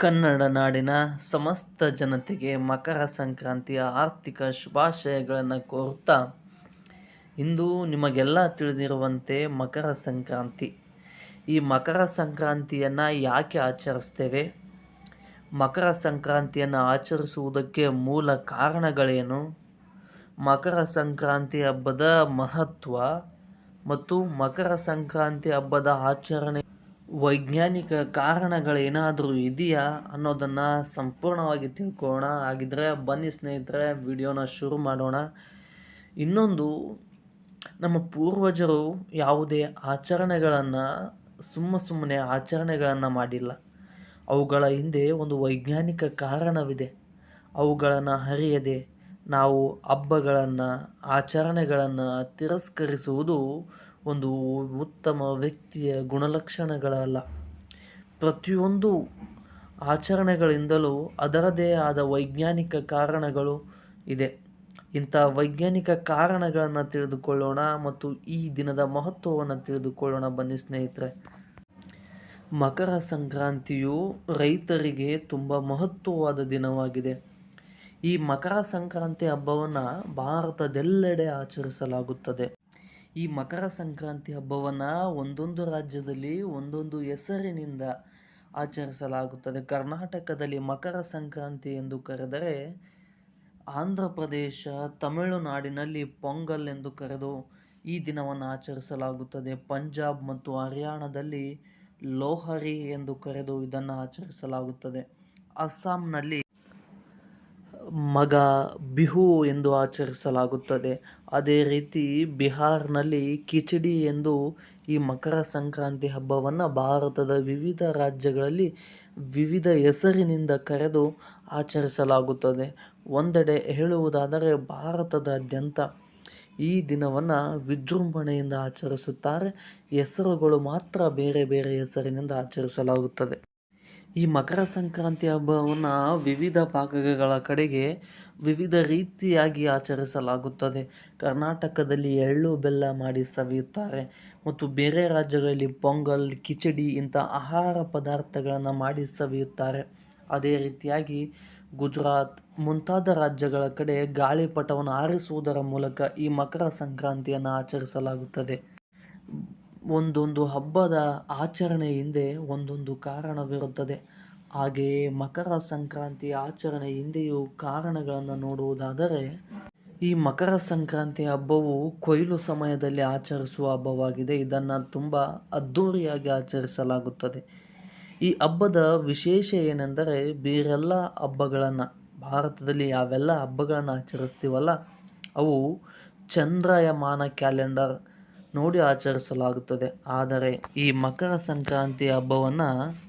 ಕನ್ನಡ ನಾಡಿನ ಸಮಸ್ತ ಜನತೆಗೆ ಮಕರ ಸಂಕ್ರಾಂತಿಯ ಆರ್ಥಿಕ ಶುಭಾಶಯಗಳನ್ನು ಕೋರುತ್ತಾ ಇಂದು ನಿಮಗೆಲ್ಲ ತಿಳಿದಿರುವಂತೆ ಮಕರ ಸಂಕ್ರಾಂತಿ. ಈ ಮಕರ ಸಂಕ್ರಾಂತಿಯನ್ನು ಯಾಕೆ ಆಚರಿಸ್ತೇವೆ? ಮಕರ ಸಂಕ್ರಾಂತಿಯನ್ನು ಆಚರಿಸುವುದಕ್ಕೆ ಮೂಲ ಕಾರಣಗಳೇನು? ಮಕರ ಸಂಕ್ರಾಂತಿ ಹಬ್ಬದ ಮಹತ್ವ ಮತ್ತು ಮಕರ ಸಂಕ್ರಾಂತಿ ಹಬ್ಬದ ಆಚರಣೆ ವೈಜ್ಞಾನಿಕ ಕಾರಣಗಳೇನಾದರೂ ಇದೆಯಾ ಅನ್ನೋದನ್ನು ಸಂಪೂರ್ಣವಾಗಿ ತಿಳ್ಕೊಳ್ಳೋಣ ಹಾಗಿದ್ರೆ ಬನ್ನಿ ಸ್ನೇಹಿತರೆ, ವಿಡಿಯೋನ ಶುರು ಮಾಡೋಣ. ಇನ್ನೊಂದು, ನಮ್ಮ ಪೂರ್ವಜರು ಯಾವುದೇ ಆಚರಣೆಗಳನ್ನು ಸುಮ್ಮ ಸುಮ್ಮನೆ ಆಚರಣೆಗಳನ್ನು ಮಾಡಿಲ್ಲ. ಅವುಗಳ ಹಿಂದೆ ಒಂದು ವೈಜ್ಞಾನಿಕ ಕಾರಣವಿದೆ. ಅವುಗಳನ್ನು ಹರಿಯದೆ ನಾವು ಹಬ್ಬಗಳನ್ನು, ಆಚರಣೆಗಳನ್ನು ತಿರಸ್ಕರಿಸುವುದು ಒಂದು ಉತ್ತಮ ವ್ಯಕ್ತಿಯ ಗುಣಲಕ್ಷಣಗಳಲ್ಲ. ಪ್ರತಿಯೊಂದು ಆಚರಣೆಗಳಿಂದಲೂ ಅದರದೇ ಆದ ವೈಜ್ಞಾನಿಕ ಕಾರಣಗಳು ಇದೆ. ಇಂಥ ವೈಜ್ಞಾನಿಕ ಕಾರಣಗಳನ್ನು ತಿಳಿದುಕೊಳ್ಳೋಣ ಮತ್ತು ಈ ದಿನದ ಮಹತ್ವವನ್ನು ತಿಳಿದುಕೊಳ್ಳೋಣ ಬನ್ನಿ ಸ್ನೇಹಿತರೆ. ಮಕರ ಸಂಕ್ರಾಂತಿಯು ರೈತರಿಗೆ ತುಂಬ ಮಹತ್ವವಾದ ದಿನವಾಗಿದೆ. ಈ ಮಕರ ಸಂಕ್ರಾಂತಿ ಹಬ್ಬವನ್ನು ಭಾರತದೆಲ್ಲೆಡೆ ಆಚರಿಸಲಾಗುತ್ತದೆ. ಈ ಮಕರ ಸಂಕ್ರಾಂತಿ ಹಬ್ಬವನ್ನು ಒಂದೊಂದು ರಾಜ್ಯದಲ್ಲಿ, ಒಂದೊಂದು ಹೆಸರಿನಿಂದ ಆಚರಿಸಲಾಗುತ್ತದೆ. ಕರ್ನಾಟಕದಲ್ಲಿ ಮಕರ ಸಂಕ್ರಾಂತಿ ಎಂದು ಕರೆದರೆ ಆಂಧ್ರ ಪ್ರದೇಶ, ತಮಿಳುನಾಡಿನಲ್ಲಿ ಪೊಂಗಲ್ ಎಂದು ಕರೆದು ಈ ದಿನವನ್ನು ಆಚರಿಸಲಾಗುತ್ತದೆ. ಪಂಜಾಬ್ ಮತ್ತು ಹರಿಯಾಣದಲ್ಲಿ ಲೋಹರಿ ಎಂದು ಕರೆದು ಇದನ್ನು ಆಚರಿಸಲಾಗುತ್ತದೆ. ಅಸ್ಸಾಂನಲ್ಲಿ ಮಗ ಬಿಹು ಎಂದು ಆಚರಿಸಲಾಗುತ್ತದೆ. ಅದೇ ರೀತಿ ಬಿಹಾರ್ನಲ್ಲಿ ಕಿಚಡಿ ಎಂದು ಈ ಮಕರ ಸಂಕ್ರಾಂತಿ ಹಬ್ಬವನ್ನು ಭಾರತದ ವಿವಿಧ ರಾಜ್ಯಗಳಲ್ಲಿ ವಿವಿಧ ಹೆಸರಿನಿಂದ ಕರೆದು ಆಚರಿಸಲಾಗುತ್ತದೆ. ಒಂದೆಡೆ ಹೇಳುವುದಾದರೆ ಭಾರತದಾದ್ಯಂತ ಈ ದಿನವನ್ನು ವಿಜೃಂಭಣೆಯಿಂದ ಆಚರಿಸುತ್ತಾರೆ. ಹೆಸರುಗಳು ಮಾತ್ರ ಬೇರೆ ಬೇರೆ ಹೆಸರಿನಿಂದ ಆಚರಿಸಲಾಗುತ್ತದೆ. ಈ ಮಕರ ಸಂಕ್ರಾಂತಿ ಹಬ್ಬವನ್ನು ವಿವಿಧ ಭಾಗಗಳ ಕಡೆಗೆ ವಿವಿಧ ರೀತಿಯಾಗಿ ಆಚರಿಸಲಾಗುತ್ತದೆ. ಕರ್ನಾಟಕದಲ್ಲಿ ಎಳ್ಳು ಬೆಲ್ಲ ಮಾಡಿ ಸವಿಯುತ್ತಾರೆ. ಮತ್ತು ಬೇರೆ ರಾಜ್ಯಗಳಲ್ಲಿ ಪೊಂಗಲ್, ಕಿಚಡಿ ಇಂಥ ಆಹಾರ ಪದಾರ್ಥಗಳನ್ನು ಮಾಡಿ ಸವಿಯುತ್ತಾರೆ. ಅದೇ ರೀತಿಯಾಗಿ ಗುಜರಾತ್ ಮುಂತಾದ ರಾಜ್ಯಗಳ ಕಡೆ ಗಾಳಿಪಟವನ್ನು ಆರಿಸುವುದರ ಮೂಲಕ ಈ ಮಕರ ಸಂಕ್ರಾಂತಿಯನ್ನು ಆಚರಿಸಲಾಗುತ್ತದೆ. ಒಂದೊಂದು ಹಬ್ಬದ ಆಚರಣೆ ಹಿಂದೆ ಒಂದೊಂದು ಕಾರಣವಿರುತ್ತದೆ. ಹಾಗೆಯೇ ಮಕರ ಸಂಕ್ರಾಂತಿ ಆಚರಣೆ ಹಿಂದೆಯೂ ಕಾರಣಗಳನ್ನು ನೋಡುವುದಾದರೆ, ಈ ಮಕರ ಸಂಕ್ರಾಂತಿ ಹಬ್ಬವು ಕೊಯ್ಲು ಸಮಯದಲ್ಲಿ ಆಚರಿಸುವ ಹಬ್ಬವಾಗಿದೆ. ಇದನ್ನು ತುಂಬ ಅದ್ಧೂರಿಯಾಗಿ ಆಚರಿಸಲಾಗುತ್ತದೆ. ಈ ಹಬ್ಬದ ವಿಶೇಷ ಏನೆಂದರೆ, ಬೇರೆಲ್ಲ ಹಬ್ಬಗಳನ್ನು, ಭಾರತದಲ್ಲಿ ಯಾವೆಲ್ಲ ಹಬ್ಬಗಳನ್ನು ಆಚರಿಸ್ತೀವಲ್ಲ, ಅವು ಚಂದ್ರಯಮಾನ ಕ್ಯಾಲೆಂಡರ್ ನೋಡಿ ಆಚರಿಸಲಾಗುತ್ತದೆ. ಆದರೆ ಈ ಮಕರ ಸಂಕ್ರಾಂತಿ ಹಬ್ಬವನ್ನು,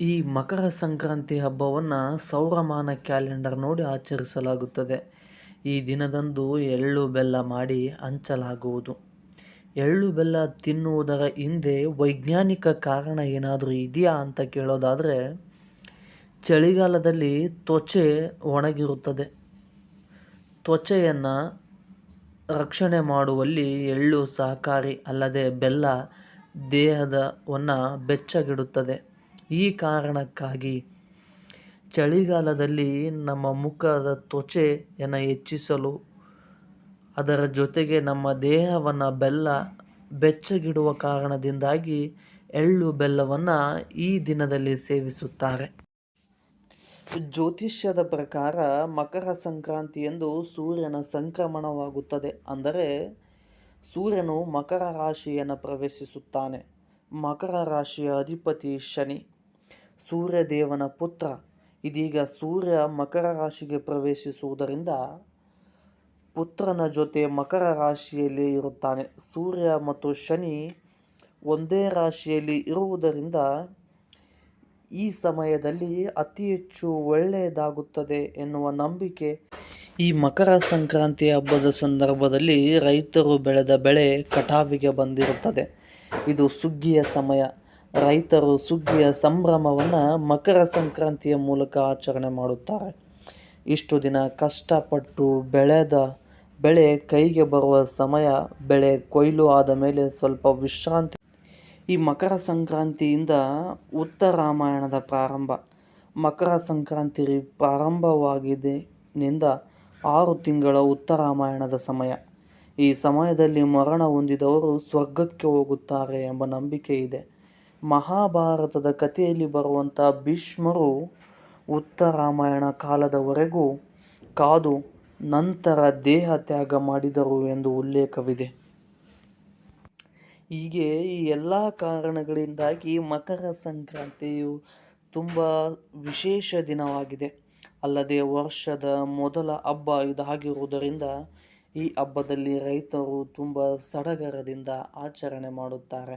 ಈ ಮಕರ ಸಂಕ್ರಾಂತಿ ಹಬ್ಬವನ್ನು ಸೌರಮಾನ ಕ್ಯಾಲೆಂಡರ್ ನೋಡಿ ಆಚರಿಸಲಾಗುತ್ತದೆ. ಈ ದಿನದಂದು ಎಳ್ಳು ಬೆಲ್ಲ ಮಾಡಿ ಹಂಚಲಾಗುವುದು. ಎಳ್ಳು ಬೆಲ್ಲ ತಿನ್ನುವುದರ ಹಿಂದೆ ವೈಜ್ಞಾನಿಕ ಕಾರಣ ಏನಾದರೂ ಇದೆಯಾ ಅಂತ ಕೇಳೋದಾದರೆ, ಚಳಿಗಾಲದಲ್ಲಿ ತ್ವಚೆ ಒಣಗಿರುತ್ತದೆ. ತ್ವಚೆಯನ್ನು ರಕ್ಷಣೆ ಮಾಡುವಲ್ಲಿ ಎಳ್ಳು ಸಹಕಾರಿ ಅಲ್ಲದೆ ಬೆಲ್ಲ ದೇಹದವನ್ನು ಬೆಚ್ಚಗಿಡುತ್ತದೆ. ಈ ಕಾರಣಕ್ಕಾಗಿ ಚಳಿಗಾಲದಲ್ಲಿ ನಮ್ಮ ಮುಖದ ತ್ವಚೆಯನ್ನು ಹೆಚ್ಚಿಸಲು, ಅದರ ಜೊತೆಗೆ ನಮ್ಮ ದೇಹವನ್ನು ಬೆಲ್ಲ ಬೆಚ್ಚಗಿಡುವ ಕಾರಣದಿಂದಾಗಿ ಎಳ್ಳು ಬೆಲ್ಲವನ್ನು ಈ ದಿನದಲ್ಲಿ ಸೇವಿಸುತ್ತಾರೆ. ಜ್ಯೋತಿಷ್ಯದ ಪ್ರಕಾರ ಮಕರ ಸಂಕ್ರಾಂತಿ ಎಂದು ಸೂರ್ಯನ ಸಂಕ್ರಮಣವಾಗುತ್ತದೆ. ಅಂದರೆ ಸೂರ್ಯನು ಮಕರ ರಾಶಿಯನ್ನು ಪ್ರವೇಶಿಸುತ್ತಾನೆ. ಮಕರ ರಾಶಿಯ ಅಧಿಪತಿ ಶನಿ, ಸೂರ್ಯದೇವನ ಪುತ್ರ. ಇದೀಗ ಸೂರ್ಯ ಮಕರ ರಾಶಿಗೆ ಪ್ರವೇಶಿಸುವುದರಿಂದ ಪುತ್ರನ ಜೊತೆ ಮಕರ ರಾಶಿಯಲ್ಲಿ ಇರುತ್ತಾನೆ. ಸೂರ್ಯ ಮತ್ತು ಶನಿ ಒಂದೇ ರಾಶಿಯಲ್ಲಿ ಇರುವುದರಿಂದ ಈ ಸಮಯದಲ್ಲಿ ಅತಿ ಹೆಚ್ಚು ಒಳ್ಳೆಯದಾಗುತ್ತದೆ ಎನ್ನುವ ನಂಬಿಕೆ ಈ ಮಕರ ಸಂಕ್ರಾಂತಿ ಹಬ್ಬದ ಸಂದರ್ಭದಲ್ಲಿ ರೈತರು ಬೆಳೆದ ಬೆಳೆ ಕಟಾವಿಗೆ ಬಂದಿರುತ್ತದೆ. ಇದು ಸುಗ್ಗಿಯ ಸಮಯ. ರೈತರು ಸುಗ್ಗಿಯ ಸಂಭ್ರಮವನ್ನು ಮಕರ ಸಂಕ್ರಾಂತಿಯ ಮೂಲಕ ಆಚರಣೆ ಮಾಡುತ್ತಾರೆ. ಇಷ್ಟು ದಿನ ಕಷ್ಟಪಟ್ಟು ಬೆಳೆದ ಬೆಳೆ ಕೈಗೆ ಬರುವ ಸಮಯ, ಬೆಳೆ ಕೊಯ್ಲು ಆದ ಮೇಲೆ ಸ್ವಲ್ಪ ವಿಶ್ರಾಂತಿ ಈ ಮಕರ ಸಂಕ್ರಾಂತಿಯಿಂದ ಉತ್ತರಾಯಣದ ಪ್ರಾರಂಭ. ಮಕರ ಸಂಕ್ರಾಂತಿ ಪ್ರಾರಂಭವಾಗಿದೆನಿಂದ ಆರು ತಿಂಗಳ ಉತ್ತರಾಮಾಯಣದ ಸಮಯ. ಈ ಸಮಯದಲ್ಲಿ ಮರಣ ಹೊಂದಿದವರು ಸ್ವರ್ಗಕ್ಕೆ ಹೋಗುತ್ತಾರೆ ಎಂಬ ನಂಬಿಕೆ ಇದೆ. ಮಹಾಭಾರತದ ಕಥೆಯಲ್ಲಿ ಬರುವಂಥ ಭೀಷ್ಮರು ಉತ್ತರಾಯಣ ಕಾಲದವರೆಗೂ ಕಾದು ನಂತರ ದೇಹ ತ್ಯಾಗ ಮಾಡಿದರು ಎಂದು ಉಲ್ಲೇಖವಿದೆ. ಹೀಗೆ ಈ ಎಲ್ಲ ಕಾರಣಗಳಿಂದಾಗಿ ಮಕರ ಸಂಕ್ರಾಂತಿಯು ತುಂಬ ವಿಶೇಷ ದಿನವಾಗಿದೆ. ಅಲ್ಲದೆ ವರ್ಷದ ಮೊದಲ ಹಬ್ಬ ಇದಾಗಿರುವುದರಿಂದ ಈ ಹಬ್ಬದಲ್ಲಿ ರೈತರು ತುಂಬ ಸಡಗರದಿಂದ ಆಚರಣೆ ಮಾಡುತ್ತಾರೆ.